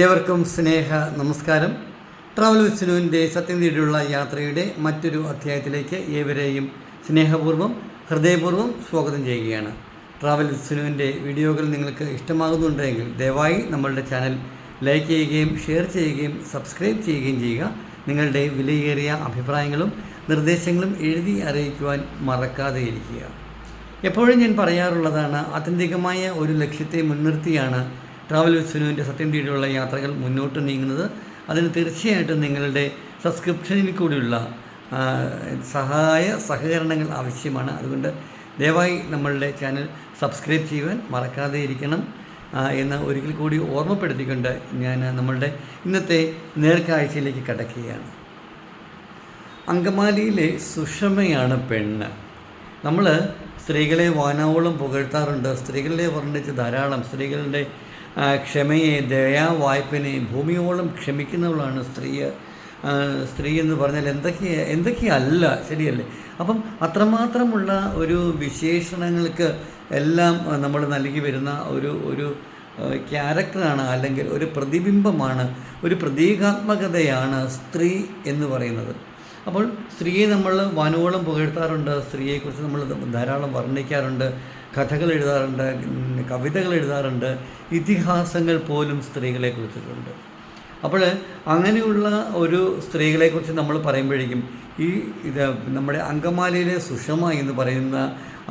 ഏവർക്കും സ്നേഹ നമസ്കാരം. ട്രാവൽ വിസ്നുവിന്റെ സത്യം തേടിയുള്ള യാത്രയുടെ മറ്റൊരു അധ്യായത്തിലേക്ക് ഏവരെയും സ്നേഹപൂർവം ഹൃദയപൂർവം സ്വാഗതം ചെയ്യുകയാണ്. ട്രാവൽ വിസ്നുവിന്റെ വീഡിയോകൾ നിങ്ങൾക്ക് ഇഷ്ടമാകുന്നുണ്ടെങ്കിൽ ദയവായി നമ്മളുടെ ചാനൽ ലൈക്ക് ചെയ്യുകയും ഷെയർ ചെയ്യുകയും സബ്സ്ക്രൈബ് ചെയ്യുകയും ചെയ്യുക. നിങ്ങളുടെ വിലയേറിയ അഭിപ്രായങ്ങളും നിർദ്ദേശങ്ങളും എഴുതി അറിയിക്കുവാൻ മറക്കാതെ ഇരിക്കുക. എപ്പോഴും ഞാൻ പറയാറുള്ളതാണ് ആത്യന്തികമായ ഒരു ലക്ഷ്യത്തെ മുൻനിർത്തിയാണ് ട്രാവൽ വിസ്നുവിന്റെ സത്യം തേടിയുള്ള യാത്രകൾ മുന്നോട്ട് നീങ്ങുന്നത്. അതിന് തീർച്ചയായിട്ടും നിങ്ങളുടെ സബ്സ്ക്രിപ്ഷനിൽ കൂടിയുള്ള സഹായ സഹകരണങ്ങൾ ആവശ്യമാണ്. അതുകൊണ്ട് ദയവായി നമ്മളുടെ ചാനൽ സബ്സ്ക്രൈബ് ചെയ്യുവാൻ മറക്കാതെ ഇരിക്കണം എന്ന് ഒരിക്കൽ കൂടി ഓർമ്മപ്പെടുത്തിക്കൊണ്ട് ഞാൻ നമ്മളുടെ ഇന്നത്തെ നേർക്കാഴ്ചയിലേക്ക് കടക്കുകയാണ്. അങ്കമാലിയിലെ സുഷമയാണ് പെണ്ണ്. നമ്മൾ സ്ത്രീകളെ വാനാവോളം പുകഴ്ത്താറുണ്ട്. സ്ത്രീകളെ വർണിച്ച് ധാരാളം സ്ത്രീകളുടെ ക്ഷമയെ ദയാ വായ്പനെ ഭൂമിയോളം ക്ഷമിക്കുന്നവളാണ് സ്ത്രീ സ്ത്രീ എന്ന് പറഞ്ഞാൽ എന്തൊക്കെയാ എന്തൊക്കെയല്ല ശരിയല്ലേ? അപ്പം അത്രമാത്രമുള്ള ഒരു വിശേഷണങ്ങൾക്ക് എല്ലാം നമ്മൾ നൽകി വരുന്ന ഒരു ഒരു ക്യാരക്ടറാണ് അല്ലെങ്കിൽ ഒരു പ്രതിബിംബമാണ് ഒരു പ്രതീകാത്മകതയാണ് സ്ത്രീ എന്ന് പറയുന്നത്. അപ്പോൾ സ്ത്രീയെ നമ്മൾ വാനോളം പുകഴ്ത്താറുണ്ട് സ്ത്രീയെക്കുറിച്ച് നമ്മൾ ധാരാളം വർണിക്കാറുണ്ട്. കഥകൾ എഴുതാറുണ്ട് കവിതകൾ എഴുതാറുണ്ട് ഇതിഹാസങ്ങൾ പോലും സ്ത്രീകളെ കുറിച്ചിട്ടുണ്ട്. അപ്പോൾ അങ്ങനെയുള്ള ഒരു സ്ത്രീകളെക്കുറിച്ച് നമ്മൾ പറയുമ്പോഴേക്കും ഈ ഇത് നമ്മുടെ അങ്കമാലിയിലെ സുഷമ എന്ന് പറയുന്ന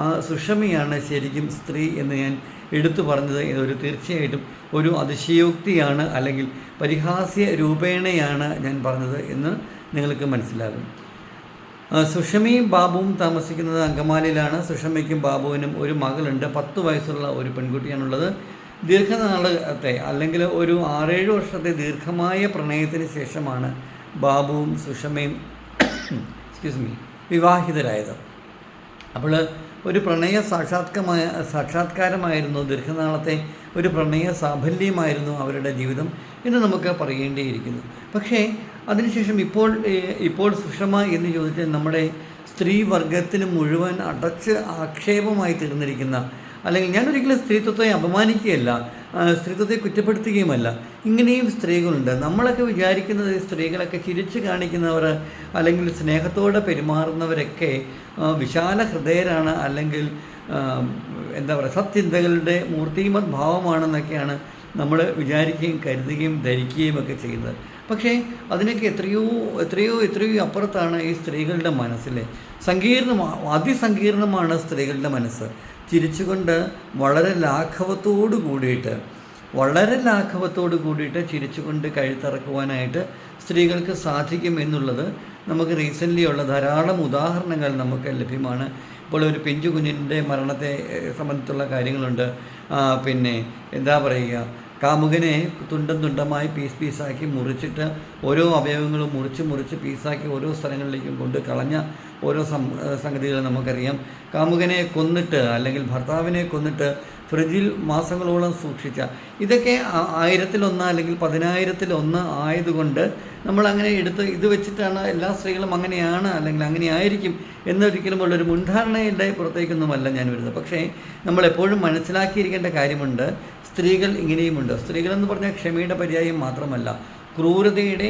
ആ സുഷമയാണ് ശരിക്കും സ്ത്രീ എന്ന് ഞാൻ എടുത്തു പറഞ്ഞത്. ഒരു തീർച്ചയായിട്ടും ഒരു അതിശയോക്തിയാണ് അല്ലെങ്കിൽ പരിഹാസ്യ രൂപേണയാണ് ഞാൻ പറഞ്ഞത് എന്ന് നിങ്ങൾക്ക് മനസ്സിലാകും. സുഷമയും ബാബുവും താമസിക്കുന്നത് അങ്കമാലിയിലാണ്. സുഷമയ്ക്കും ബാബുവിനും ഒരു മകളുണ്ട്. പത്ത് വയസ്സുള്ള ഒരു പെൺകുട്ടിയാണുള്ളത്. ദീർഘനാളത്തെ അല്ലെങ്കിൽ ഒരു ആറേഴ് വർഷത്തെ ദീർഘമായ പ്രണയത്തിന് ശേഷമാണ് ബാബുവും സുഷമയും എക്സ്ക്യൂസ് മീ വിവാഹിതരായത്. അപ്പോൾ ഒരു പ്രണയ സാക്ഷാത്കമായ സാക്ഷാത്കാരമായിരുന്നു ദീർഘനാളത്തെ ഒരു പ്രണയ സാഫല്യമായിരുന്നു അവരുടെ ജീവിതം എന്ന് നമുക്ക് പറയേണ്ടിയിരിക്കുന്നു. പക്ഷേ അതിനുശേഷം ഇപ്പോൾ ഇപ്പോൾ സുഷമ എന്ന് ചോദിച്ചാൽ നമ്മുടെ സ്ത്രീവർഗത്തിന് മുഴുവൻ അടച്ച് ആക്ഷേപമായി തീർന്നിരിക്കുന്ന അല്ലെങ്കിൽ ഞാനൊരിക്കലും സ്ത്രീത്വത്തെ അപമാനിക്കുകയല്ല സ്ത്രീത്വത്തെ കുറ്റപ്പെടുത്തുകയുമല്ല. ഇങ്ങനെയും സ്ത്രീകളുണ്ട്. നമ്മളൊക്കെ വിചാരിക്കുന്നത് സ്ത്രീകളൊക്കെ ചിരിച്ചു കാണിക്കുന്നവർ അല്ലെങ്കിൽ സ്നേഹത്തോടെ പെരുമാറുന്നവരൊക്കെ വിശാല ഹൃദയരാണ് അല്ലെങ്കിൽ എന്താ പറയുക സത്യന്തകളുടെ മൂർത്തിമത് ഭാവമാണെന്നൊക്കെയാണ് നമ്മൾ വിചാരിക്കുകയും കരുതുകയും ധരിക്കുകയും ഒക്കെ ചെയ്യുന്നത്. പക്ഷേ അതിനൊക്കെ എത്രയോ എത്രയോ എത്രയോ അപ്പുറത്താണ് ഈ സ്ത്രീകളുടെ മനസ്സിലെ. സങ്കീർണമാണ് അതിസങ്കീർണമാണ് സ്ത്രീകളുടെ മനസ്സ്. ചിരിച്ചുകൊണ്ട് വളരെ ലാഘവത്തോടു കൂടിയിട്ട് വളരെ ലാഘവത്തോടു കൂടിയിട്ട് ചിരിച്ചുകൊണ്ട് കഴുത്തിറക്കുവാനായിട്ട് സ്ത്രീകൾക്ക് സാധിക്കും എന്നുള്ളത് നമുക്ക് റീസെന്റ്ലി ഉള്ള ധാരാളം ഉദാഹരണങ്ങൾ നമുക്ക് ലഭ്യമാണ്. ഇപ്പോൾ ഒരു പിഞ്ചു കുഞ്ഞിന്റെ മരണത്തെ സംബന്ധിച്ചുള്ള കാര്യങ്ങളുണ്ട്. പിന്നെ എന്താ പറയുക? കാമുകനെ തുണ്ടം തുണ്ടമായി പീസ് പീസാക്കി മുറിച്ചിട്ട് ഓരോ അവയവങ്ങളും മുറിച്ച് മുറിച്ച് പീസാക്കി ഓരോ സ്ഥലങ്ങളിലേക്കും കൊണ്ട് കളഞ്ഞ ഓരോ സംഗതികൾ നമുക്കറിയാം. കാമുകനെ കൊന്നിട്ട് അല്ലെങ്കിൽ ഭർത്താവിനെ കൊന്നിട്ട് ഫ്രിഡ്ജിൽ മാസങ്ങളോളം സൂക്ഷിച്ച ഇതൊക്കെ ആയിരത്തിലൊന്ന് അല്ലെങ്കിൽ പതിനായിരത്തിലൊന്ന് ആയതുകൊണ്ട് നമ്മൾ അങ്ങനെ എടുത്ത് ഇത് വെച്ചിട്ടാണ് എല്ലാ സ്ത്രീകളും അങ്ങനെയാണ് അല്ലെങ്കിൽ അങ്ങനെ ആയിരിക്കും എന്നൊരിക്കലും ഉള്ളൊരു മുൻധാരണയുടെ പുറത്തേക്കൊന്നുമല്ല ഞാൻ വരുന്നത്. പക്ഷേ നമ്മൾ എപ്പോഴും മനസ്സിലാക്കിയിരിക്കേണ്ട കാര്യമുണ്ട്. സ്ത്രീകൾ ഇങ്ങനെയുമുണ്ട്. സ്ത്രീകൾ എന്ന് പറഞ്ഞാൽ ക്ഷമയുടെ പര്യായം മാത്രമല്ല ക്രൂരതയുടെ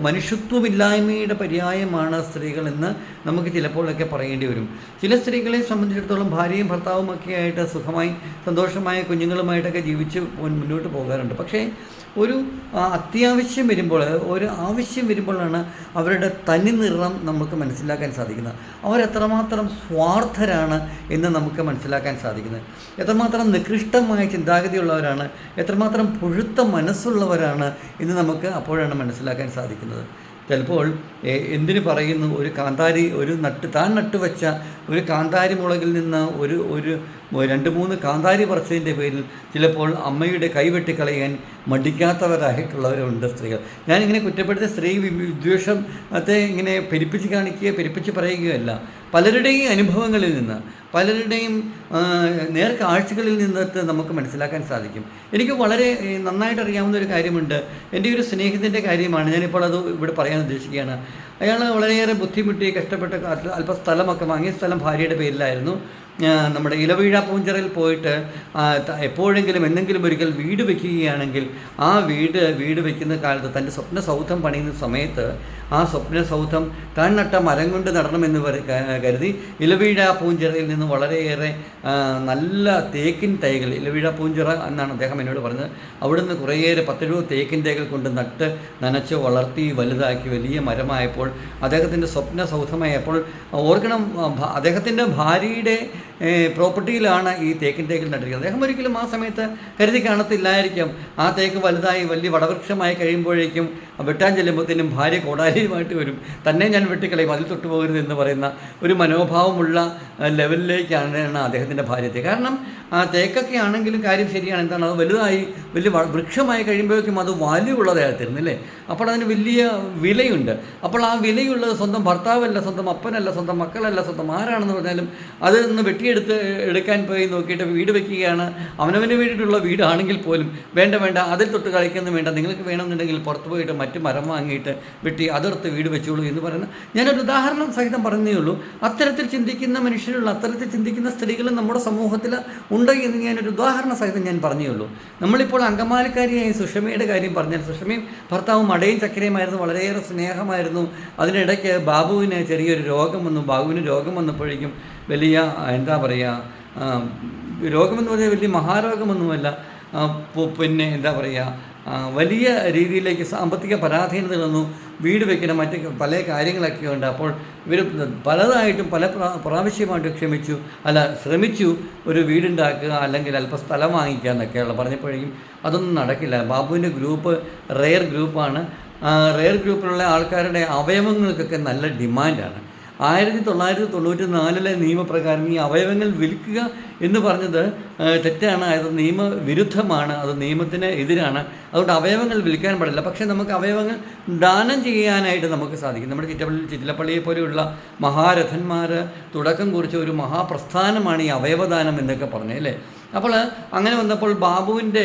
മനുഷ്യത്വമില്ലായ്മയുടെ പര്യായമാണ് സ്ത്രീകളെന്ന് നമുക്ക് ചിലപ്പോഴൊക്കെ പറയേണ്ടി വരും. ചില സ്ത്രീകളെ സംബന്ധിച്ചിടത്തോളം ഭാര്യയും ഭർത്താവും ഒക്കെ ആയിട്ട് സുഖമായി സന്തോഷമായ കുഞ്ഞുങ്ങളുമായിട്ടൊക്കെ ജീവിച്ച് മുന്നോട്ട് പോകാറുണ്ട്. പക്ഷേ ഒരു അത്യാവശ്യം വരുമ്പോൾ ഒരു ആവശ്യം വരുമ്പോഴാണ് അവരുടെ തനി നിറം നമുക്ക് മനസ്സിലാക്കാൻ സാധിക്കുന്നത്. അവരെത്രമാത്രം സ്വാർത്ഥരാണ് എന്ന് നമുക്ക് മനസ്സിലാക്കാൻ സാധിക്കുന്നത്. എത്രമാത്രം നികൃഷ്ടമായ ചിന്താഗതിയുള്ളവരാണ് എത്രമാത്രം പുഴുത്ത മനസ്സുള്ളവരാണ് എന്ന് നമുക്ക് അപ്പോഴാണ് മനസ്സിലാക്കാൻ സാധിക്കുന്നത്. ചിലപ്പോൾ എന്തിനു പറയുന്നു? ഒരു കാന്താരി ഒരു നട്ട് താൻ നട്ടുവെച്ച ഒരു കാന്താരി മുളകിൽ നിന്ന് ഒരു ഒരു രണ്ട് മൂന്ന് കാന്താരി പറിച്ചതിന്റെ പേരിൽ ചിലപ്പോൾ അമ്മയുടെ കൈവെട്ടിക്കളയാൻ മടിക്കാത്തവരായിട്ടുള്ളവരുണ്ട് സ്ത്രീകൾ. ഞാനിങ്ങനെ കുറ്റപ്പെടുത്തിയ സ്ത്രീ വിദ്വേഷം വിദ്വേഷത്തെ ഇങ്ങനെ പെരുപ്പിച്ച് കാണിക്കുകയോ പെരുപ്പിച്ച് പറയുകയല്ല പലരുടെയും അനുഭവങ്ങളിൽ നിന്ന് പലരുടെയും നേർക്കാഴ്ചകളിൽ നിന്നിട്ട് നമുക്ക് മനസ്സിലാക്കാൻ സാധിക്കും. എനിക്ക് വളരെ നന്നായിട്ട് അറിയാവുന്ന ഒരു കാര്യമുണ്ട്. എന്റെ ഒരു സ്നേഹത്തിന്റെ കാര്യമാണ്. ഞാനിപ്പോൾ അത് ഇവിടെ പറയാൻ ഉദ്ദേശിക്കുകയാണ്. അയാൾ വളരെയേറെ ബുദ്ധിമുട്ടി കഷ്ടപ്പെട്ട അല്പ- സ്ഥലമൊക്കെ വാങ്ങിയ സ്ഥലം ഭാര്യയുടെ പേരിലായിരുന്നു. നമ്മുടെ ഇലവീഴ പൂഞ്ചിറയിൽ പോയിട്ട് എപ്പോഴെങ്കിലും എന്തെങ്കിലും ഒരിക്കൽ വീട് വയ്ക്കുകയാണെങ്കിൽ ആ വീട് വീട് വയ്ക്കുന്ന കാലത്ത് തന്റെ സ്വപ്ന സൗധം പണിയുന്ന സമയത്ത് ആ സ്വപ്ന സൗധം താൻ നട്ട മരം കൊണ്ട് നടണമെന്ന് കരുതി ഇലവീഴ പൂഞ്ചിറയിൽ നിന്ന് വളരെയേറെ നല്ല തേക്കിൻ തൈകൾ ഇലവീഴ പൂഞ്ചിറ എന്നാണ് അദ്ദേഹം എന്നോട് പറഞ്ഞത്. അവിടുന്ന് കുറേയേറെ പത്തെഴുപത് തേക്കിൻ തൈകൾ കൊണ്ട് നട്ട് നനച്ച് വളർത്തി വലുതാക്കി വലിയ മരമായപ്പോൾ അദ്ദേഹത്തിന്റെ സ്വപ്ന സൗധമായപ്പോൾ ഓർക്കണം അദ്ദേഹത്തിന്റെ ഭാര്യയുടെ പ്രോപ്പർട്ടിയിലാണ് ഈ തേക്കിൻ തേക്കിൽ നട്ടിരിക്കുന്നത്. അദ്ദേഹം ഒരിക്കലും ആ സമയത്ത് കരുതി കാണത്തില്ലായിരിക്കും. ആ തേക്ക് വലുതായി വലിയ വടവൃക്ഷമായി കഴിയുമ്പോഴേക്കും വെട്ടാൻ ചെല്ലുമ്പോഴത്തേനും ഭാര്യ കോടാലിയുമായിട്ട് വരും. തന്നെ ഞാൻ വെട്ടിക്കളയും അതിൽ തൊട്ട് പോകരുത് എന്ന് പറയുന്ന ഒരു മനോഭാവമുള്ള ലെവലിലേക്കാണ് അദ്ദേഹത്തിന്റെ ഭാര്യത്തെ. കാരണം ആ തേക്കൊക്കെ ആണെങ്കിലും കാര്യം ശരിയാണ്. എന്താണ്? അത് വലുതായി വലിയ വൃക്ഷമായി കഴിയുമ്പോഴേക്കും അത് വാല്യൂ ഉള്ളതായി അല്ലേ അപ്പോൾ അതിന് വലിയ വിലയുണ്ട്. അപ്പോൾ ആ വിലയുള്ളത് സ്വന്തം ഭർത്താവല്ല സ്വന്തം അപ്പനല്ല സ്വന്തം മക്കളല്ല സ്വന്തം ആരാണെന്ന് പറഞ്ഞാലും അത് ഒന്ന് വെട്ടിയെടുത്ത് എടുക്കാൻ പോയി നോക്കിയിട്ട് വീട് വെക്കുകയാണ്. അവനവന് വേണ്ടിയിട്ടുള്ള വീടാണെങ്കിൽ പോലും വേണ്ട വേണ്ട. അതിൽ തൊട്ട് കളിക്കുന്നു വേണ്ട. നിങ്ങൾക്ക് വേണമെന്നുണ്ടെങ്കിൽ പുറത്ത് പോയിട്ട് മറ്റ് മരം വാങ്ങിയിട്ട് വെട്ടി അതിർത്ത് വീട് വെച്ചോളൂ എന്ന് പറയുന്ന ഞാനൊരു ഉദാഹരണം സഹിതം പറഞ്ഞേ ഉള്ളൂ. അത്തരത്തിൽ ചിന്തിക്കുന്ന മനുഷ്യരുള്ള അത്തരത്തിൽ ചിന്തിക്കുന്ന സ്ത്രീകൾ നമ്മുടെ സമൂഹത്തിൽ ഉണ്ട് എന്ന് ഞാനൊരു ഉദാഹരണ സഹിതം ഞാൻ പറഞ്ഞേ ഉള്ളൂ. നമ്മളിപ്പോൾ അങ്കമാലിക്കാരിയായ സുഷമയുടെ കാര്യം പറഞ്ഞാൽ സുഷമയും ഭർത്താവും മടയും ചക്കരയുമായിരുന്നു വളരെയേറെ സ്നേഹമായിരുന്നു. അതിനിടയ്ക്ക് ബാബുവിന് ചെറിയൊരു രോഗം വന്നു. ബാബുവിന് രോഗം വന്നപ്പോഴേക്കും വലിയ എന്താ പറയുക രോഗമെന്ന് പറഞ്ഞാൽ വലിയ മഹാരോഗമൊന്നുമല്ല. പിന്നെ എന്താ പറയുക വലിയ രീതിയിലേക്ക് സാമ്പത്തിക പരാധീനത വന്നു വീട് വയ്ക്കണം മറ്റ് പല കാര്യങ്ങളൊക്കെ ഉണ്ട്. അപ്പോൾ ഇവർ പലതായിട്ടും പല പ്രാ- പ്രാവശ്യമായിട്ട് ക്ഷമിച്ചു. അല്ല ശ്രമിച്ചു ഒരു വീടുണ്ടാക്കുക അല്ലെങ്കിൽ അല്പം സ്ഥലം വാങ്ങിക്കുക എന്നൊക്കെയുള്ള പറഞ്ഞപ്പോഴേക്കും അതൊന്നും നടക്കില്ല. ബാബുവിന്റെ ഗ്രൂപ്പ് റെയർ ഗ്രൂപ്പാണ്. റെയർ ഗ്രൂപ്പിലുള്ള ആൾക്കാരുടെ അവയവങ്ങൾക്കൊക്കെ നല്ല ഡിമാൻഡാണ്. ആയിരത്തി തൊള്ളായിരത്തി തൊണ്ണൂറ്റി നാലിലെ നിയമപ്രകാരം ഈ അവയവങ്ങൾ വിൽക്കുക എന്ന് പറഞ്ഞത് തെറ്റാണ്. അത് നിയമവിരുദ്ധമാണ്. അത് നിയമത്തിന് എതിരാണ്. അതുകൊണ്ട് അവയവങ്ങൾ വിൽക്കാൻ പാടില്ല. പക്ഷേ നമുക്ക് അവയവങ്ങൾ ദാനം ചെയ്യാനായിട്ട് നമുക്ക് സാധിക്കും. നമ്മുടെ ചിറ്റപ്പള്ളി ചിറ്റിലപ്പള്ളിയെ പോലെയുള്ള മഹാരഥന്മാർ തുടക്കം കുറിച്ച ഒരു മഹാപ്രസ്ഥാനമാണ് ഈ അവയവദാനം എന്നൊക്കെ പറഞ്ഞത് അല്ലേ? അപ്പോൾ അങ്ങനെ വന്നപ്പോൾ ബാബുവിന്റെ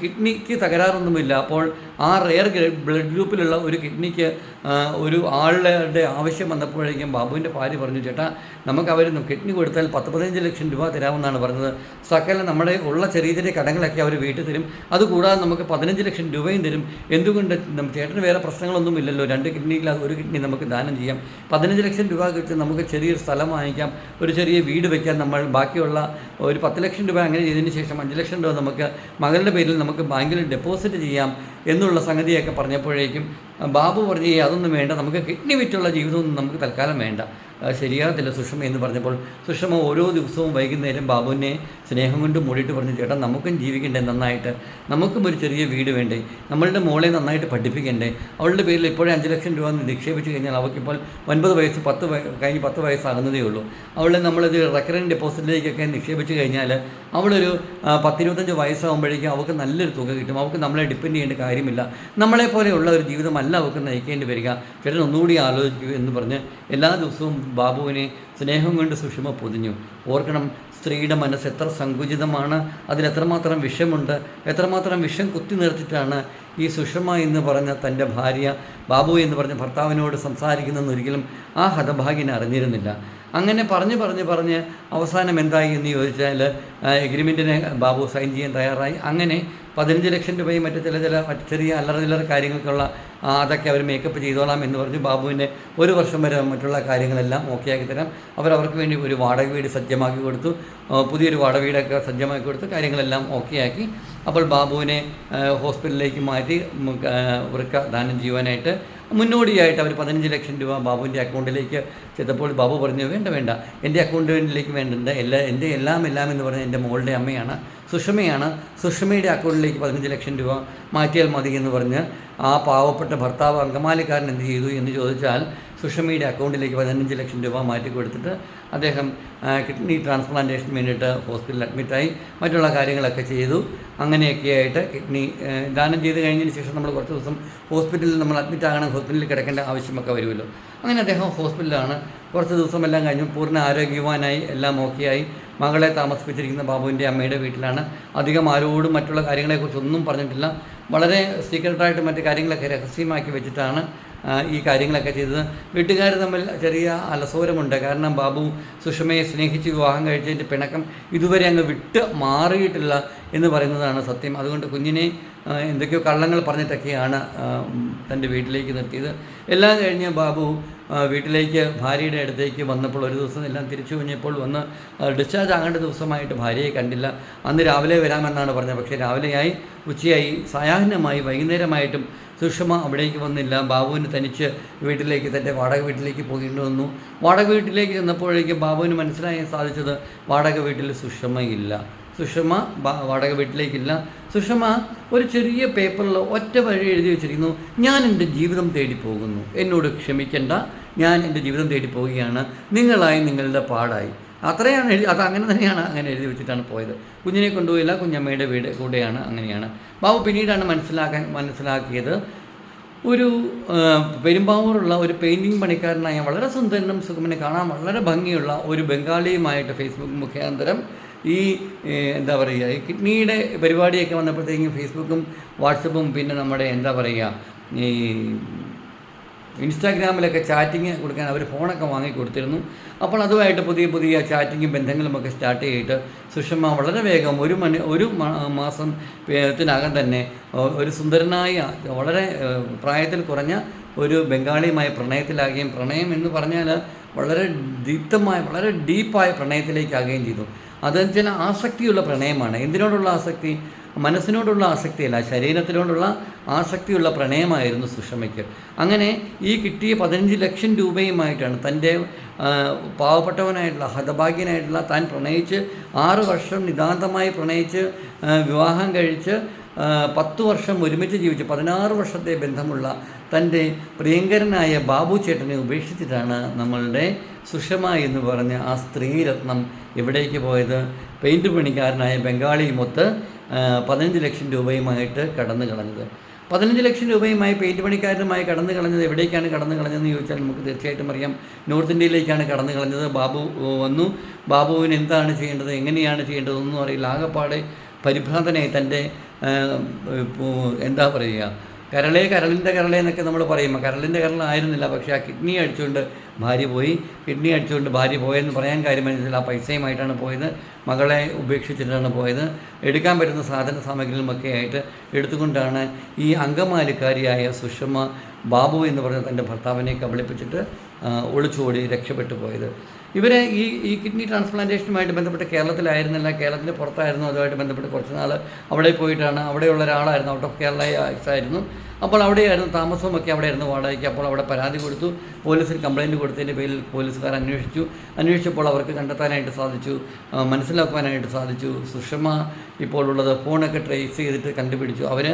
കിഡ്നിക്ക് തകരാറൊന്നുമില്ല. അപ്പോൾ ആ റെയർ ബ്ലഡ് ഗ്രൂപ്പിലുള്ള ഒരു കിഡ്നിക്ക് ഒരു ആളുടെ ആവശ്യം വന്നപ്പോഴേക്കും ബാബുവിന്റെ ഭാര്യ പറഞ്ഞു ചേട്ടാ നമുക്ക് അവർ കിഡ്നി കൊടുത്താൽ പത്ത് പതിനഞ്ച് ലക്ഷം രൂപ തരാമെന്നാണ് പറഞ്ഞത്. സകല നമ്മുടെ ഉള്ള ചെറിയ ചെറിയ കടങ്ങളൊക്കെ അവർ വീട്ടിൽ തരും. അതുകൂടാതെ നമുക്ക് പതിനഞ്ച് ലക്ഷം രൂപയും തരും. എന്തുകൊണ്ട് ചേട്ടന് വേറെ പ്രശ്നങ്ങളൊന്നും ഇല്ലല്ലോ. രണ്ട് കിഡ്നിയില്ലാതെ ഒരു കിഡ്നി നമുക്ക് ദാനം ചെയ്യാം. പതിനഞ്ച് ലക്ഷം രൂപ കിട്ടി നമുക്ക് ചെറിയൊരു സ്ഥലം വാങ്ങിക്കാം. ഒരു ചെറിയ വീട് വയ്ക്കാം നമ്മൾ ബാക്കിയുള്ള ഒരു പത്ത് ലക്ഷം രൂപ അങ്ങനെ ചെയ്തതിന് ശേഷം അഞ്ച് ലക്ഷം രൂപ നമുക്ക് മകളുടെ പേരിൽ നമുക്ക് ബാങ്കിൽ ഡെപ്പോസിറ്റ് ചെയ്യാം എന്നുള്ള സംഗതിയൊക്കെ പറഞ്ഞപ്പോഴേക്കും ബാബു പറഞ്ഞു അതൊന്നും വേണ്ട. നമുക്ക് കിഡ്നി വിറ്റുള്ള ജീവിതമൊന്നും നമുക്ക് തൽക്കാലം വേണ്ട. ശരിയാകത്തില്ല സുഷമ എന്ന് പറഞ്ഞപ്പോൾ സുഷമ ഓരോ ദിവസവും വൈകുന്നേരം ബാബുവിനെ സ്നേഹം കൊണ്ട് മൂടിയിട്ട് പറഞ്ഞു ചേട്ടാ നമുക്കും ജീവിക്കണ്ടേ നന്നായിട്ട്. നമുക്കും ഒരു ചെറിയ വീട് വേണ്ടേ? നമ്മളുടെ മോളെ നന്നായിട്ട് പഠിപ്പിക്കണ്ടേ? അവളുടെ പേരിൽ ഇപ്പോഴേ അഞ്ച് ലക്ഷം രൂപ നിക്ഷേപിച്ച് കഴിഞ്ഞാൽ അവൾക്കിപ്പോൾ ഒൻപത് വയസ്സ് പത്ത് കഴിഞ്ഞ് പത്ത് വയസ്സാകുന്നതേ ഉള്ളൂ. അവളെ നമ്മളിത് റെക്കറിങ് ഡെപ്പോസിറ്റിലേക്കൊക്കെ നിക്ഷേപിച്ച് കഴിഞ്ഞാൽ അവളൊരു പത്തിരുപത്തഞ്ച് വയസ്സാകുമ്പോഴേക്കും അവൾക്ക് നല്ലൊരു തുക കിട്ടും. അവൾക്ക് നമ്മളെ ഡിപ്പെൻഡ് ചെയ്യേണ്ട കാര്യമില്ല. നമ്മളെ പോലെയുള്ള ഒരു ജീവിതമല്ല അവൾക്ക് നയിക്കേണ്ടി വരിക. ചേട്ടൻ ഒന്നുകൂടി ആലോചിക്കൂ എന്ന് പറഞ്ഞ് എല്ലാ ദിവസവും ബാബുവിനെ സ്നേഹം കൊണ്ട് സുഷമ പൊതിഞ്ഞു. ഓർക്കണം സ്ത്രീയുടെ മനസ്സ് എത്ര സങ്കുചിതമാണ്. അതിൽ എത്രമാത്രം വിഷമുണ്ട്. എത്രമാത്രം വിഷം കുത്തി നിർത്തിയിട്ടാണ് ഈ സുഷമ എന്ന് പറഞ്ഞ തന്റെ ഭാര്യ ബാബു എന്ന് പറഞ്ഞ ഭർത്താവിനോട് സംസാരിക്കുന്നതെന്ന് ഒരിക്കലും ആ ഹതഭാഗ്യനെ അറിഞ്ഞിരുന്നില്ല. അങ്ങനെ പറഞ്ഞ് പറഞ്ഞ് പറഞ്ഞ് അവസാനം എന്തായി എന്ന് ചോദിച്ചാൽ എഗ്രിമെന്റിന് ബാബു സൈൻ ചെയ്യാൻ തയ്യാറായി. അങ്ങനെ പതിനഞ്ച് ലക്ഷം രൂപയും മറ്റു ചില ചില ചെറിയ അല്ലറ ചില്ലറ കാര്യങ്ങൾക്കുള്ള അതൊക്കെ അവർ മേക്കപ്പ് ചെയ്തോളാം എന്ന് പറഞ്ഞ് ബാബുവിന്റെ ഒരു വർഷം വരെ മറ്റുള്ള കാര്യങ്ങളെല്ലാം ഓക്കെ ആക്കി തരാം. അവർ അവർക്ക് വേണ്ടി ഒരു വാടക വീട് സജ്ജമാക്കി കൊടുത്തു. പുതിയൊരു വാടക വീടൊക്കെ സജ്ജമാക്കി കൊടുത്ത് കാര്യങ്ങളെല്ലാം ഓക്കെ ആക്കി. അപ്പോൾ ബാബുവിനെ ഹോസ്പിറ്റലിലേക്ക് മാറ്റി വൃക്ക ദാനം ചെയ്യുവാനായിട്ട് മുന്നോടിയായിട്ട് അവർ പതിനഞ്ച് ലക്ഷം രൂപ ബാബുവിന്റെ അക്കൗണ്ടിലേക്ക് ചെയ്തപ്പോൾ ബാബു പറഞ്ഞു വേണ്ട വേണ്ട. എന്റെ അക്കൗണ്ടിലേക്ക് വേണ്ടത് എല്ലാ എന്റെ എല്ലാം എല്ലാം എന്ന് പറഞ്ഞാൽ എന്റെ മോളുടെ അമ്മയാണ് സുഷമയാണ്. സുഷമയുടെ അക്കൗണ്ടിലേക്ക് പതിനഞ്ച് ലക്ഷം രൂപ മാറ്റിയാൽ മതി എന്ന് പറഞ്ഞ് ആ പാവപ്പെട്ട ഭർത്താവ് അങ്കമാലിക്കാരൻ എന്ത് ചെയ്തു എന്ന് ചോദിച്ചാൽ സുഷമയുടെ അക്കൗണ്ടിലേക്ക് പതിനഞ്ച് ലക്ഷം രൂപ മാറ്റി കൊടുത്തിട്ട് അദ്ദേഹം കിഡ്നി ട്രാൻസ്പ്ലാന്റേഷന് വേണ്ടിയിട്ട് ഹോസ്പിറ്റലിൽ അഡ്മിറ്റായി മറ്റുള്ള കാര്യങ്ങളൊക്കെ ചെയ്തു. അങ്ങനെയൊക്കെ ആയിട്ട് കിഡ്നി ദാനം ചെയ്ത് കഴിഞ്ഞതിന് ശേഷം നമ്മൾ കുറച്ച് ദിവസം ഹോസ്പിറ്റലിൽ നമ്മൾ അഡ്മിറ്റ് ആകണം ഹോസ്പിറ്റലിൽ കിടക്കേണ്ട ആവശ്യമൊക്കെ വരുമല്ലോ. അങ്ങനെ അദ്ദേഹം ഹോസ്പിറ്റലിലാണ്. കുറച്ച് ദിവസം എല്ലാം കഴിഞ്ഞു. പൂർണ ആരോഗ്യവാനായി എല്ലാം ഓക്കെയായി മകളെ താമസിപ്പിച്ചിരിക്കുന്ന ബാബുവിന്റെ അമ്മയുടെ വീട്ടിലാണ്. അധികം ആരോടും മറ്റുള്ള കാര്യങ്ങളെക്കുറിച്ച് ഒന്നും പറഞ്ഞിട്ടില്ല. വളരെ സീക്രട്ടായിട്ട് മറ്റു കാര്യങ്ങളൊക്കെ രഹസ്യമാക്കി വെച്ചിട്ടാണ് ഈ കാര്യങ്ങളൊക്കെ ചെയ്തത്. വീട്ടുകാർ തമ്മിൽ ചെറിയ അലസോരമുണ്ട്. കാരണം ബാബു സുഷമയെ സ്നേഹിച്ച് വിവാഹം കഴിച്ചതിന്റെ പിണക്കം ഇതുവരെ അങ്ങ് വിട്ട് മാറിയിട്ടില്ല എന്ന് പറയുന്നതാണ് സത്യം. അതുകൊണ്ട് കുഞ്ഞിനെ എന്തൊക്കെയോ കള്ളങ്ങൾ പറഞ്ഞിട്ടൊക്കെയാണ് തന്റെ വീട്ടിലേക്ക് നിർത്തിയത്. എല്ലാം കഴിഞ്ഞ് ബാബു വീട്ടിലേക്ക് ഭാര്യയുടെ അടുത്തേക്ക് വന്നപ്പോൾ ഒരു ദിവസം എല്ലാം തിരിച്ചു കഴിഞ്ഞപ്പോൾ വന്ന് ഡിസ്ചാർജ് ആകേണ്ട ദിവസമായിട്ട് ഭാര്യയെ കണ്ടില്ല. അന്ന് രാവിലെ വരാമെന്നാണ് പറഞ്ഞത്. പക്ഷേ രാവിലെയായി ഉച്ചയായി സായാഹ്നമായി വൈകുന്നേരമായിട്ടും സുഷമ അവിടേക്ക് വന്നില്ല. ബാബുവിന് തനിച്ച് വീട്ടിലേക്ക് തന്റെ വാടക വീട്ടിലേക്ക് പോകേണ്ടി വന്നു. വാടക വീട്ടിലേക്ക് ചെന്നപ്പോഴേക്കും ബാബുവിന് മനസ്സിലായി സാധിച്ചത് വാടക വീട്ടിൽ സുഷമയില്ല. സുഷമ വാടക വീട്ടിലേക്കില്ല. സുഷമ ഒരു ചെറിയ പേപ്പറിൽ ഒറ്റ വഴി എഴുതി വെച്ചിരിക്കുന്നു. ഞാൻ എന്റെ ജീവിതം തേടി പോകുന്നു. എന്നോട് ക്ഷമിക്കണ്ട. ഞാൻ എന്റെ ജീവിതം തേടി പോവുകയാണ്. നിങ്ങളായി നിങ്ങളുടെ പാടായി. അത്രയാണ് എഴുതി അത് അങ്ങനെ തന്നെയാണ് അങ്ങനെ എഴുതി വെച്ചിട്ടാണ് പോയത്. കുഞ്ഞിനെ കൊണ്ടുപോയില്ല. കുഞ്ഞമ്മയുടെ വീട് കൂടെയാണ്. അങ്ങനെയാണ്. ബാബു പിന്നീടാണ് മനസ്സിലാക്കാൻ മനസ്സിലാക്കിയത്. ഒരു പെരുമ്പാവൂറുള്ള ഒരു പെയിന്റിങ് പണിക്കാരനായ വളരെ സുന്ദരനും സുഖമനെ കാണാൻ വളരെ ഭംഗിയുള്ള ഒരു ബംഗാളിയുമായിട്ട് ഫേസ്ബുക്ക് മുഖാന്തരം ഈ എന്താ പറയുക ഈ കിഡ്നിയുടെ പരിപാടിയൊക്കെ വന്നപ്പോഴത്തേക്കും ഫേസ്ബുക്കും വാട്സപ്പും പിന്നെ നമ്മുടെ എന്താ പറയുക ഈ ഇൻസ്റ്റാഗ്രാമിലൊക്കെ ചാറ്റിങ് കൊടുക്കാൻ അവർ ഫോണൊക്കെ വാങ്ങി കൊടുത്തിരുന്നു. അപ്പോൾ അതുമായിട്ട് പുതിയ പുതിയ ചാറ്റിങ്ങും ബന്ധങ്ങളുമൊക്കെ സ്റ്റാർട്ട് ചെയ്തിട്ട് സുഷമ വളരെ വേഗം ഒരു മണി ഒരു മാ- മാസം ത്തിനകം തന്നെ ഒരു സുന്ദരനായ വളരെ പ്രായത്തിൽ കുറഞ്ഞ ഒരു ബംഗാളിയുമായി പ്രണയത്തിലാകുകയും പ്രണയം എന്ന് പറഞ്ഞാൽ വളരെ ദീപ്തമായ വളരെ ഡീപ്പായ പ്രണയത്തിലേക്കാകുകയും ചെയ്തു. അത് ചില ആസക്തിയുള്ള പ്രണയമാണ്. എന്തിനോടുള്ള ആസക്തി? മനസ്സിനോടുള്ള ആസക്തിയല്ല ശരീരത്തിനോടുള്ള ആസക്തിയുള്ള പ്രണയമായിരുന്നു സുഷമയ്ക്ക്. അങ്ങനെ ഈ കിട്ടിയ പതിനഞ്ച് ലക്ഷം രൂപയുമായിട്ടാണ് തന്റെ പാവപ്പെട്ടവനായിട്ടുള്ള ഹതഭാഗ്യനായിട്ടുള്ള താൻ പ്രണയിച്ച് ആറ് വർഷം നിതാന്തമായി പ്രണയിച്ച് വിവാഹം കഴിച്ച് പത്ത് വർഷം ഒരുമിച്ച് ജീവിച്ച് പതിനാറ് വർഷത്തെ ബന്ധമുള്ള തന്റെ പ്രിയങ്കരനായ ബാബു ചേട്ടനെ ഉപേക്ഷിച്ചിട്ടാണ് നമ്മളുടെ സുഷമ എന്ന് പറഞ്ഞ ആ സ്ത്രീരത്നം എവിടേക്ക് പോയത്? പെയിന്റ് പണിക്കാരനായ ബംഗാളി മൊത്ത് പതിനഞ്ച് ലക്ഷം രൂപയുമായിട്ട് കടന്നു കളഞ്ഞത്. പതിനഞ്ച് ലക്ഷം രൂപയുമായി പെയിന്റ് പണിക്കാരനുമായി കടന്നു കളഞ്ഞത് എവിടേക്കാണ് കടന്നു കളഞ്ഞതെന്ന് ചോദിച്ചാൽ നമുക്ക് തീർച്ചയായിട്ടും അറിയാം. നോർത്ത് ഇന്ത്യയിലേക്കാണ് കടന്നു കളഞ്ഞത്. ബാബു വന്നു. ബാബുവിന് എന്താണ് ചെയ്യേണ്ടത്? എങ്ങനെയാണ് ചെയ്യേണ്ടതെന്നും അറിയില്ല. ആകെപ്പാടെ പരിഭ്രാന്തനായി തന്റെ എന്താ പറയുക കരളെ കരളിന്റെ കരളെ എന്നൊക്കെ നമ്മൾ പറയും കരളിന്റെ കരളായിരുന്നില്ല പക്ഷേ ആ കിഡ്നി അടിച്ചുകൊണ്ട് ഭാര്യ പോയി. കിഡ്നി അടിച്ചുകൊണ്ട് ഭാര്യ പോയെന്ന് പറയാൻ കാര്യം ആ പൈസയുമായിട്ടാണ് പോയത്. മകളെ ഉപേക്ഷിച്ചിട്ടാണ് പോയത്. എടുക്കാൻ പറ്റുന്ന സാധന സാമഗ്രികളുമൊക്കെ ആയിട്ട് എടുത്തുകൊണ്ടാണ് ഈ അങ്കമാലിക്കാരിയായ സുഷമ ബാബു എന്ന് പറഞ്ഞ തന്റെ ഭർത്താവിനെ കബളിപ്പിച്ചിട്ട് ഒളിച്ചോടി രക്ഷപ്പെട്ടു പോയത്. ഇവരെ ഈ ഈ കിഡ്നി ട്രാൻസ്പ്ലാന്റേഷനുമായിട്ട് ബന്ധപ്പെട്ട് കേരളത്തിലായിരുന്നില്ല. കേരളത്തിന് പുറത്തായിരുന്നു. അതുമായിട്ട് ബന്ധപ്പെട്ട് കുറച്ച് നാൾ അവിടെ പോയിട്ടാണ്. അവിടെയുള്ള ഒരാളായിരുന്നു. ഔട്ട് ഓഫ് കേരള ആയിരുന്നു. അപ്പോൾ അവിടെയായിരുന്നു താമസമൊക്കെ അവിടെയായിരുന്നു വാടകയ്ക്ക്. അപ്പോൾ അവിടെ പരാതി കൊടുത്തു. പോലീസിൽ കംപ്ലയിന്റ് കൊടുത്തതിന്റെ പേരിൽ പോലീസുകാർ അന്വേഷിച്ചു. അന്വേഷിച്ചപ്പോൾ അവർക്ക് കണ്ടെത്താനായിട്ട് സാധിച്ചു. മനസ്സിലാക്കുവാനായിട്ട് സാധിച്ചു. സുഷമ ഇപ്പോൾ ഉള്ളത് ഫോണൊക്കെ ട്രേസ് ചെയ്തിട്ട് കണ്ടുപിടിച്ചു. അവർ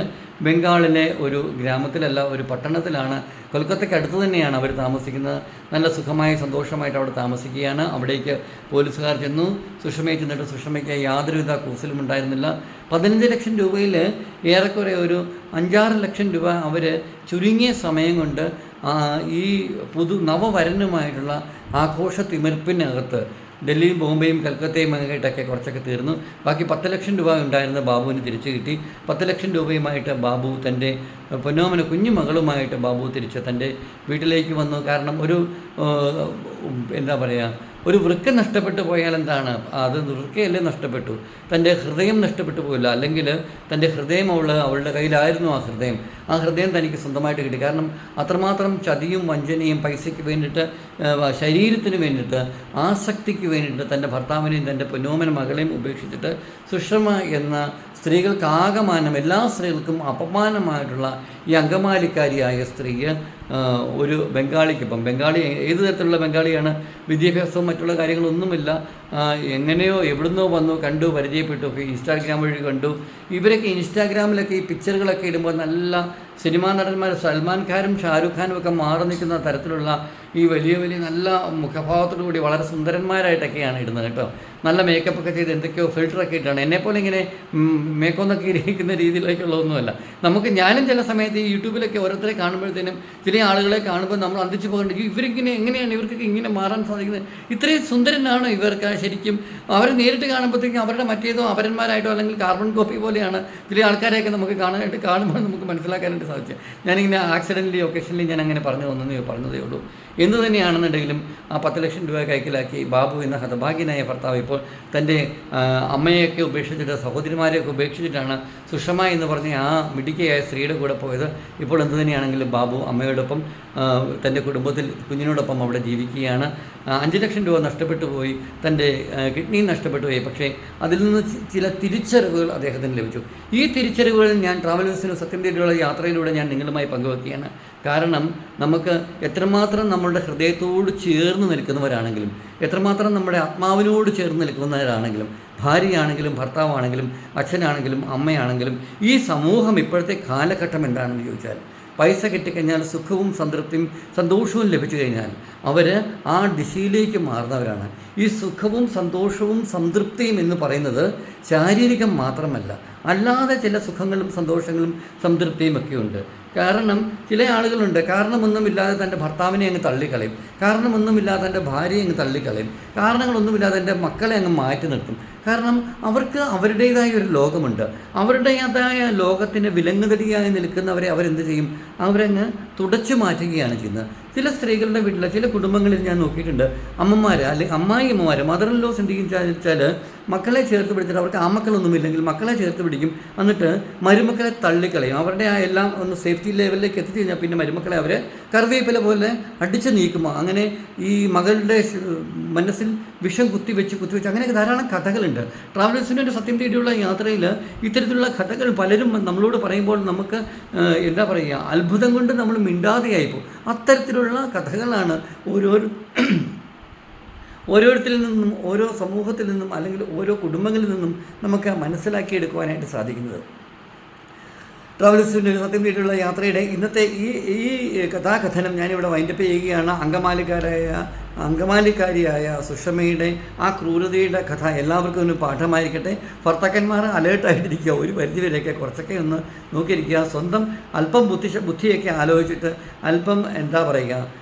ബംഗാളിലെ ഒരു ഗ്രാമത്തിലല്ല ഒരു പട്ടണത്തിലാണ്. കൊൽക്കത്തയ്ക്ക് അടുത്ത് തന്നെയാണ് അവർ താമസിക്കുന്നത്. നല്ല സുഖമായി സന്തോഷമായിട്ട് അവിടെ താമസിക്കുകയാണ്. അവിടേക്ക് പോലീസുകാർ ചെന്നു. സുഷമയെ ചെന്നിട്ട് സുഷമയ്ക്ക് യാതൊരുവിധ കൂസലും ഉണ്ടായിരുന്നില്ല. പതിനഞ്ച് ലക്ഷം രൂപയിൽ ഏറെക്കുറെ ഒരു അഞ്ചാറ് ലക്ഷം രൂപ അവർ ചുരുങ്ങിയ സമയം കൊണ്ട് ഈ പുതു നവവരനുമായിട്ടുള്ള ആഘോഷ തിമിർപ്പിനകത്ത് ഡൽഹിയും ബോംബെയും കൽക്കത്തയും ആയിട്ടൊക്കെ കുറച്ചൊക്കെ തീർന്നു. ബാക്കി പത്ത് ലക്ഷം രൂപ ഉണ്ടായിരുന്ന ബാബുവിന് തിരിച്ചു കിട്ടി. പത്ത് ലക്ഷം രൂപയുമായിട്ട് ബാബു തന്റെ പൊന്നോമന കുഞ്ഞു മകളുമായിട്ട് ബാബു തിരിച്ച് തന്റെ വീട്ടിലേക്ക് വന്നു. കാരണം ഒരു എന്താ പറയുക ഒരു വൃക്ക നഷ്ടപ്പെട്ടു പോയാൽ എന്താണ്? അത് വൃക്കയല്ലേ നഷ്ടപ്പെട്ടു. തന്റെ ഹൃദയം നഷ്ടപ്പെട്ടു പോയില്ല അല്ലെങ്കിൽ തന്റെ ഹൃദയം അവൾ അവളുടെ കയ്യിലായിരുന്നു ആ ഹൃദയം. ആ ഹൃദയം തനിക്ക് സ്വന്തമായിട്ട് കിട്ടി. കാരണം അത്രമാത്രം ചതിയും വഞ്ചനയും പൈസയ്ക്ക് വേണ്ടിയിട്ട് ശരീരത്തിന് വേണ്ടിയിട്ട് ആസക്തിക്ക് വേണ്ടിയിട്ട് തന്റെ ഭർത്താവിനെയും തന്റെ പൊന്നോമന മകളെയും ഉപേക്ഷിച്ചിട്ട് സുഷമ എന്ന സ്ത്രീകൾക്ക് ആകമാനം എല്ലാ സ്ത്രീകൾക്കും അപമാനമായിട്ടുള്ള ഈ അങ്കമാലിക്കാരിയായ സ്ത്രീക്ക് ആ, ഒരു ബംഗാളിക്കിപ്പം ബംഗാളി ഏത് തരത്തിലുള്ള ബംഗാളിയാണ്? വിദ്യാഭ്യാസവും മറ്റുള്ള കാര്യങ്ങളൊന്നുമില്ല. എങ്ങനെയോ എവിടുന്നോ വന്നു കണ്ടു പരിചയപ്പെട്ടു ഒക്കെ ഇൻസ്റ്റാഗ്രാം വഴി കണ്ടു. ഇവരൊക്കെ ഇൻസ്റ്റാഗ്രാമിലൊക്കെ ഈ പിക്ചറുകളൊക്കെ ഇടുമ്പോൾ നല്ല സിനിമാ നടന്മാർ സൽമാൻ ഖാനും ഷാരൂഖ് ഖാനും ഒക്കെ മാറി നിൽക്കുന്ന തരത്തിലുള്ള ഈ വലിയ വലിയ നല്ല മുഖഭാവത്തോടു കൂടി വളരെ സുന്ദരന്മാരായിട്ടൊക്കെയാണ് ഇടുന്നത് കേട്ടോ. നല്ല മേക്കപ്പ് ഒക്കെ ചെയ്ത് എന്തൊക്കെയോ ഫിൽറ്ററൊക്കെ ഇട്ടാണ് എന്നെപ്പോലെ ഇങ്ങനെ മേക്കൊന്നൊക്കെ ഇരിക്കുന്ന രീതിയിലേക്കുള്ളതൊന്നുമല്ല. നമുക്ക് ഞാനും ചില സമയത്ത് ഈ യൂട്യൂബിലൊക്കെ ഓരോരുത്തരെ കാണുമ്പോഴത്തേനും ചില ആളുകളെ കാണുമ്പോൾ നമ്മൾ അന്തിച്ചു പോകേണ്ട ഇവരിങ്ങനെ എങ്ങനെയാണ് ഇവർക്കൊക്കെ ഇങ്ങനെ മാറാൻ സാധിക്കുന്നത്? ഇത്രയും സുന്ദരനാണ് ഇവർക്ക് ശരിക്കും? അവരെ നേരിട്ട് കാണുമ്പോഴത്തേക്കും അവരുടെ മറ്റേതോ അപരന്മാരായിട്ടോ അല്ലെങ്കിൽ കാർബൺ കോപ്പി പോലെയാണ് ചില ആൾക്കാരെയൊക്കെ നമുക്ക് കാണാനായിട്ട് കാണുമ്പോൾ നമുക്ക് മനസ്സിലാക്കാനായിട്ട് സാധിച്ചത്. ഞാനിങ്ങനെ ആക്സിഡന്റലി ഒക്കേഷനിൽ ഞാൻ അങ്ങനെ പറഞ്ഞു വന്നതേ പറഞ്ഞതേ ഉള്ളൂ. എന്തു തന്നെയാണെന്നുണ്ടെങ്കിലും ആ പത്ത് ലക്ഷം രൂപ കൈക്കലാക്കി ബാബു എന്ന ഹതഭാഗ്യനായ ഭർത്താവ് ഇപ്പോൾ തന്റെ അമ്മയൊക്കെ ഉപേക്ഷിച്ചിട്ട് സഹോദരിമാരെയൊക്കെ ഉപേക്ഷിച്ചിട്ടാണ് സുഷമ എന്ന് പറഞ്ഞ ആ മിടുക്കിയായ സ്ത്രീയുടെ കൂടെ പോയത്. ഇപ്പോൾ എന്തു തന്നെയാണെങ്കിലും ബാബു അമ്മയോടൊപ്പം തന്റെ കുടുംബത്തിൽ കുഞ്ഞിനോടൊപ്പം അവിടെ ജീവിക്കുകയാണ്. അഞ്ച് ലക്ഷം രൂപ നഷ്ടപ്പെട്ടു പോയി. തന്റെ കിഡ്നി നഷ്ടപ്പെട്ടു പോയി. പക്ഷേ അതിൽ നിന്ന് ചില തിരിച്ചറിവുകൾ അദ്ദേഹത്തിന് ലഭിച്ചു. ഈ തിരിച്ചറിവുകൾ ഞാൻ ട്രാവലേഴ്സിന് സത്യം തേടിയുള്ള യാത്രയിലൂടെ ഞാൻ നിങ്ങളുമായി പങ്കുവെക്കുകയാണ്. കാരണം നമുക്ക് എത്രമാത്രം നമ്മളുടെ ഹൃദയത്തോട് ചേർന്ന് നിൽക്കുന്നവരാണെങ്കിലും എത്രമാത്രം നമ്മുടെ ആത്മാവിനോട് ചേർന്ന് നിൽക്കുന്നവരാണെങ്കിലും ഭാര്യയാണെങ്കിലും ഭർത്താവാണെങ്കിലും അച്ഛനാണെങ്കിലും അമ്മയാണെങ്കിലും ഈ സമൂഹം ഇപ്പോഴത്തെ കാലഘട്ടം എന്താണെന്ന് ചോദിച്ചാൽ പൈസ കിട്ടിക്കഴിഞ്ഞാൽ സുഖവും സംതൃപ്തിയും സന്തോഷവും ലഭിച്ചു കഴിഞ്ഞാൽ അവർ ആ ദിശയിലേക്ക് മാറുന്നവരാണ്. ഈ സുഖവും സന്തോഷവും സംതൃപ്തിയും എന്ന് പറയുന്നത് ശാരീരികം മാത്രമല്ല അല്ലാതെ ചില സുഖങ്ങളും സന്തോഷങ്ങളും സംതൃപ്തിയും ഒക്കെ ഉണ്ട്. കാരണം ചില ആളുകളുണ്ട് കാരണമൊന്നുമില്ലാതെ തന്റെ ഭർത്താവിനെ അങ്ങ് തള്ളിക്കളയും കാരണമൊന്നുമില്ലാതെ തന്റെ ഭാര്യയെ അങ്ങ് തള്ളിക്കളയും കാരണങ്ങളൊന്നുമില്ലാതെ എന്റെ മക്കളെ അങ്ങ് മാറ്റി നിർത്തും. കാരണം അവർക്ക് അവരുടേതായ ഒരു ലോകമുണ്ട്. അവരുടേതായ ലോകത്തിന്റെ വിലങ്ങുതടിയായി നിൽക്കുന്നവരെ അവരെന്ത് ചെയ്യും? അവരങ്ങ് തുടച്ചു മാറ്റുകയാണ് ചെയ്യുന്നത്. ചില സ്ത്രീകളുടെ വീട്ടിലെ ചില കുടുംബങ്ങളിൽ ഞാൻ നോക്കിയിട്ടുണ്ട്. അമ്മമാർ അല്ലെങ്കിൽ അമ്മായി അമ്മമാർ മദർ ഇൻ ലോസ് എന്ത് വെച്ചാൽ മക്കളെ ചേർത്ത് പിടിച്ചിട്ട് അവർക്ക് ആമക്കളൊന്നുമില്ലെങ്കിൽ മക്കളെ ചേർത്ത് പിടിക്കും. എന്നിട്ട് മരുമക്കളെ തള്ളിക്കളയും. അവരുടെ ആ എല്ലാം ഒന്ന് സേഫ്റ്റി ലെവലിലേക്ക് എത്തിച്ചു കഴിഞ്ഞാൽ പിന്നെ മരുമക്കളെ അവരെ കറിവേപ്പില പോലെ അടിച്ച് നീക്കുമോ അങ്ങനെ ഈ മകളുടെ മനസ്സിൽ വിഷം കുത്തിവെച്ച് കുത്തിവെച്ച് അങ്ങനെയൊക്കെ ധാരാളം കഥകളുണ്ട്. ട്രാവലേഴ്സിന്റെ സത്യം തേടിയുള്ള യാത്രയിൽ ഇത്തരത്തിലുള്ള കഥകൾ പലരും നമ്മളോട് പറയുമ്പോൾ നമുക്ക് എന്താ പറയുക അത്ഭുതം കൊണ്ട് നമ്മൾ മിണ്ടാതെയായിപ്പോൾ അത്തരത്തിലുള്ള കഥകളാണ് ഓരോ ഓരോരുത്തരിൽ നിന്നും ഓരോ സമൂഹത്തിൽ നിന്നും അല്ലെങ്കിൽ ഓരോ കുടുംബങ്ങളിൽ നിന്നും നമുക്ക് മനസ്സിലാക്കിയെടുക്കുവാനായിട്ട് സാധിക്കുന്നത്. ട്രാവൽസിന്റെ സത്യം വീട്ടിലുള്ള യാത്രയുടെ ഇന്നത്തെ ഈ ഈ കഥാകഥനം ഞാനിവിടെ വൈൻഡപ്പ് ചെയ്യുകയാണ്. അങ്കമാലിക്കാരായ അങ്കമാലിക്കാരിയായ സുഷമയുടെ ആ ക്രൂരതയുടെ കഥ എല്ലാവർക്കും ഒരു പാഠമായിരിക്കട്ടെ. ഭർത്താക്കന്മാർ അലേർട്ടായിട്ടിരിക്കുക ഒരു പരിധിവരെയൊക്കെ കുറച്ചൊക്കെ ഒന്ന് നോക്കിയിരിക്കുക. സ്വന്തം അല്പം ബുദ്ധി ബുദ്ധിയൊക്കെ ആലോചിച്ചിട്ട് അല്പം എന്താ പറയുക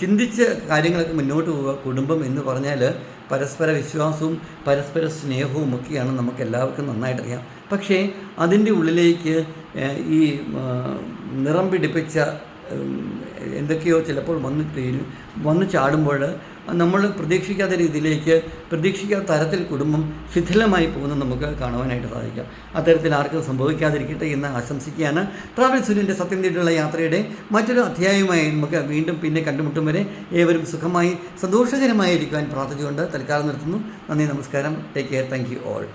ചിന്തിച്ച് കാര്യങ്ങളൊക്കെ മുന്നോട്ട് പോവുക. കുടുംബം എന്ന് പറഞ്ഞാൽ പരസ്പര വിശ്വാസവും പരസ്പര സ്നേഹവും ഒക്കെയാണ് നമുക്ക് എല്ലാവർക്കും നന്നായിട്ടറിയാം. പക്ഷേ അതിന്റെ ഉള്ളിലേക്ക് ഈ നിറം പിടിപ്പിച്ച എന്തൊക്കെയോ ചിലപ്പോൾ വന്ന് തീരും വന്ന് ചാടുമ്പോൾ നമ്മൾ പ്രതീക്ഷിക്കാത്ത രീതിയിലേക്ക് പ്രതീക്ഷിക്കാത്ത തരത്തിൽ കുടുംബം ശിഥിലമായി പോകുന്നത് നമുക്ക് കാണുവാനായിട്ട് സാധിക്കാം. അത്തരത്തിൽ ആർക്കും സംഭവിക്കാതിരിക്കട്ടെ എന്ന് ആശംസിക്കുകയാണ്. ട്രാവൽ സുനിന്റെ സത്യം തേടിയുള്ള യാത്രയുടെ മറ്റൊരു അധ്യായവുമായി നമുക്ക് വീണ്ടും പിന്നെ കണ്ടുമുട്ടും വരെ ഏവരും സുഖമായി സന്തോഷകരമായി ഇരിക്കുവാൻ പ്രാർത്ഥിച്ചുകൊണ്ട് തൽക്കാലം നിർത്തുന്നു. നന്ദി നമസ്കാരം. Take care thank you all